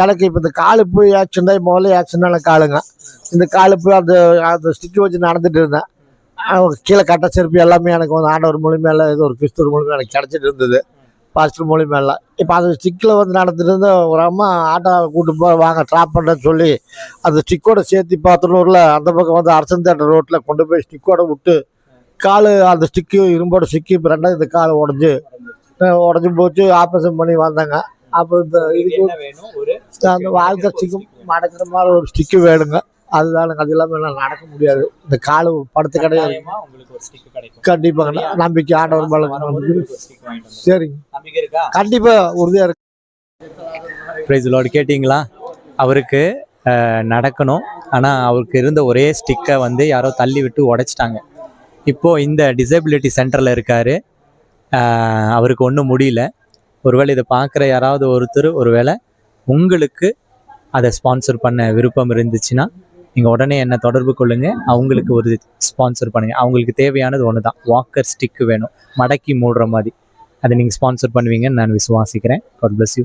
எனக்கு இப்போ இந்த காலுப்பு ஆக்சிடென்ட் ஆகி முதல்ல ஆக்சிடென்ட் ஆன காலுங்க. இந்த காலுப்பு அந்த அந்த ஸ்டிக்கு வச்சு நடந்துட்டு இருந்தேன். கீழே கட்ட செருப்பு எல்லாமே எனக்கு வந்து ஆண்டவர் மூலியமா எல்லாம் இது ஒரு கிறிஸ்துவர் மூலியமா எனக்கு கிடச்சிட்டு இருந்தது. பாஸ்டர் மூலியமா எல்லாம் இப்போ அந்த ஸ்டிக்கில் வந்து நடந்துட்டு இருந்த ஒரு அம்மா ஆட்டோ கூட்டு போய் வாங்க ட்ராப் பண்ணுறேன்னு சொல்லி அந்த ஸ்டிக்கோட சேர்த்து பாத்தனூரில் அந்த பக்கம் வந்து அரசன் தேட்டர் ரோட்டில் கொண்டு போய் ஸ்டிக்கோட விட்டு கால் அந்த ஸ்டிக்கு இரும்போட ஸ்டிக்கு இப்போ ரெண்டாவது இந்த கால் உடஞ்சி உடஞ்சி போச்சு ஆப்ரேஷன் பண்ணி வந்தாங்க. அப்போ இந்த இதுக்கு என்ன வேணும்? ஒரு அந்த வாழ்க்கை ஸ்டிக்கு மடக்கிற மாதிரி ஒரு ஸ்டிக்கு வேணுங்க. அதுதான் அது இல்லாமல் என்னால் நடக்க முடியாது. இந்த காலு படுத்து கிடையாது கட்டாயமா உங்களுக்கு ஒரு ஸ்டிக் கிடைக்கும். கண்டிப்பாங்க. நம்பிக்கை ஆண்டவர் மேல. சரிங்க. நம்பிக்கை இருக்கா? கண்டிப்பா உறுதியா இருக்கு. ப்ரைஸ் லார்டு கேட்டிங்களா? அவருக்கு நடக்கணும். ஆனால் அவருக்கு இருந்த ஒரே ஸ்டிக்கை வந்து யாரோ தள்ளி விட்டு உடைச்சிட்டாங்க. இப்போது இந்த டிசபிலிட்டி சென்டரில் இருக்கார். அவருக்கு ஒன்றும் முடியல. ஒருவேளை இதை பார்க்குற யாராவது ஒருத்தர் ஒருவேளை உங்களுக்கு அதை ஸ்பான்சர் பண்ண விருப்பம் இருந்துச்சுன்னா நீங்கள் உடனே என்னை தொடர்பு கொள்ளுங்கள் அவங்களுக்கு ஒரு ஸ்பான்சர் பண்ணுங்கள் அவங்களுக்கு தேவையானது ஒன்று தான் வாக்கர் ஸ்டிக்கு வேணும். மடக்கி மூடுற மாதிரி. அதை நீங்கள் ஸ்பான்சர் பண்ணுவீங்கன்னு நான் விசுவாசிக்கிறேன். God bless you